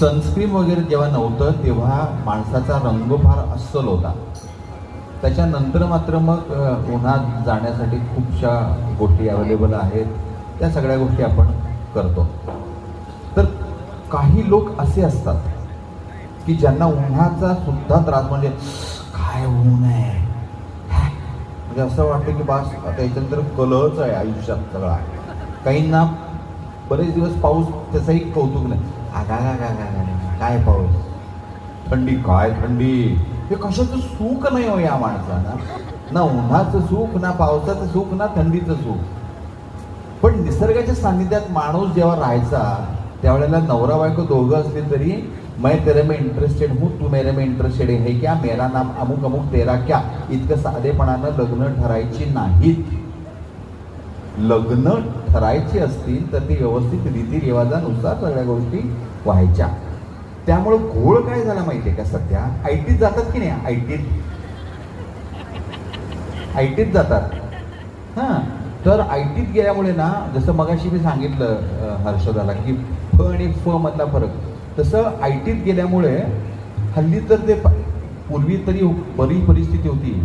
Sunscreen वगैरे जेव्हा नव्हतं तेव्हा माणसाचा रंग फार अस्सल होता. त्याच्यानंतर मात्र मग उन्हात जाण्यासाठी खूपशा गोष्टी अवेलेबल आहेत. त्या सगळ्या गोष्टी आपण करतो. तर काही लोक असे असतात की ज्यांना उन्हाचा सुद्धा त्रास म्हणजे काय ऊन आहे? म्हणजे असं वाटतं की बास आता याच्यानंतर कलच आहे आयुष्यात सगळा. काहींना बरेच दिवस पाऊस त्याचंही कौतुक नाही. आगा गा गा गा काय पाऊस थंडी काय थंडी हे कशाचं सुख नाही हो या माणसाला ना उन्हाचं सुख ना पावसाचं सुख ना थंडीचं सुख पण निसर्गाच्या सान्निध्यात माणूस जेव्हा राहायचा त्यावेळेला नवरा बायको दोघं असले तरी मैं तेरे में इंटरेस्टेड हूँ तू मेरे में इंटरेस्टेड है क्या मेरा नाम अमुक अमुक तेरा क्या इतकं साधेपणानं लग्न ठरायची नाहीत. लग्न ठरायची असतील तर ते व्यवस्थित रीतिरिवाजानुसार सगळ्या गोष्टी व्हायच्या. त्यामुळं घोळ काय झाला माहितीये का सध्या? आय टीत जातात की नाही? आय टीत आय टीत जातात. हां. तर आय टीत गेल्यामुळे ना जसं मगाशी मी सांगितलं हर्षदाला की फ आणि फ मधला फरक. तसं आय टीत गेल्यामुळे हल्ली तर ते प- पूर्वी तरी हो-, बरी परिस्थिती होती.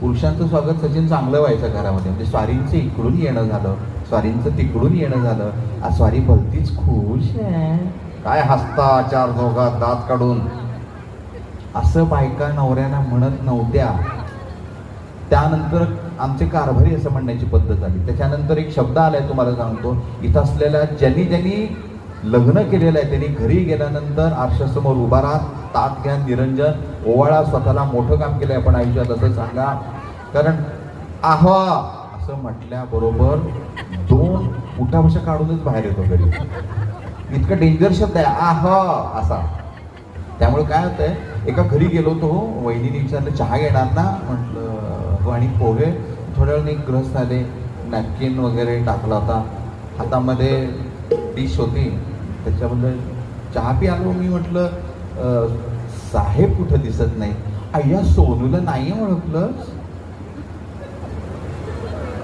पुरुषांचं स्वागत सचिन चांगलं व्हायचं घरामध्ये. म्हणजे स्वारींचं इकडून येणं झालं स्वारींचं तिकडून येणं झालं. आज स्वारी भलतीच खुश आहे. काय हसता चार दोघा दात काढून. असं बायका नवऱ्यांना म्हणत नव्हत्या. त्यानंतर आमचे कारभारी असं म्हणण्याची पद्धत आली. त्याच्यानंतर एक शब्द आलाय तुम्हाला सांगतो. इथं असलेल्या ज्यांनी ज्यांनी लग्न केलेलं आहे. त्यांनी घरी गेल्यानंतर आरशासमोर उभा राहत तात घ्या निरंजन. ओवाळा स्वतःला मोठं काम केलं आहे आपण आयुष्यात असं सांगा. कारण आह असं म्हटल्याबरोबर दोन उठाभाषा काढूनच बाहेर येतो घरी. इतकं डेंजर शब्द आहे. आह असा. त्यामुळे काय होतंय एका घरी गेलो होतो. वहिनीने विचारलं चहा घेणार ना? म्हटलं हो. आणि पोहे. थोड्या वेळाने एक ग्रस्त आले. नॅपकिन वगैरे टाकला होता. हातामध्ये डिश होती. त्याच्याबद्दल चहा पी आलो मी म्हटलं साहेब कुठं दिसत नाही अय्या सोनूला नाही ओळखलं.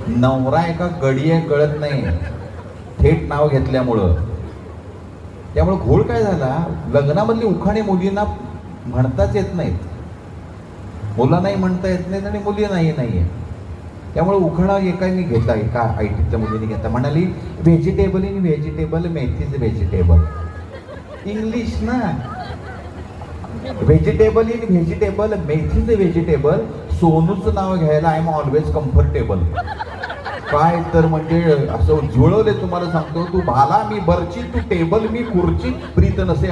नवरा एका गडी आहे कळत नाही. थेट नाव घेतल्यामुळं. त्यामुळं घोळ काय झाला? लग्नामधली उखाणे मुलींना म्हणताच येत नाहीत. मुलांनाही म्हणता येत नाहीत आणि मुली नाही नाहीये. त्यामुळे उखाणा एकाने घेता एका आय टीच्या मुलीने घेता म्हणाली व्हेजिटेबल इन व्हेजिटेबल मेथीज व्हेजिटेबल इंग्लिश ना? व्हेजिटेबल इन व्हेजिटेबल मेथीज व्हेजिटेबल सोनूचं नाव घ्यायला आय एम ऑलवेज कम्फर्टेबल काय तर म्हणजे असं जुळवले तुम्हाला सांगतो तू भाला मी बरची तू टेबल मी खुर्ची प्रीत नसे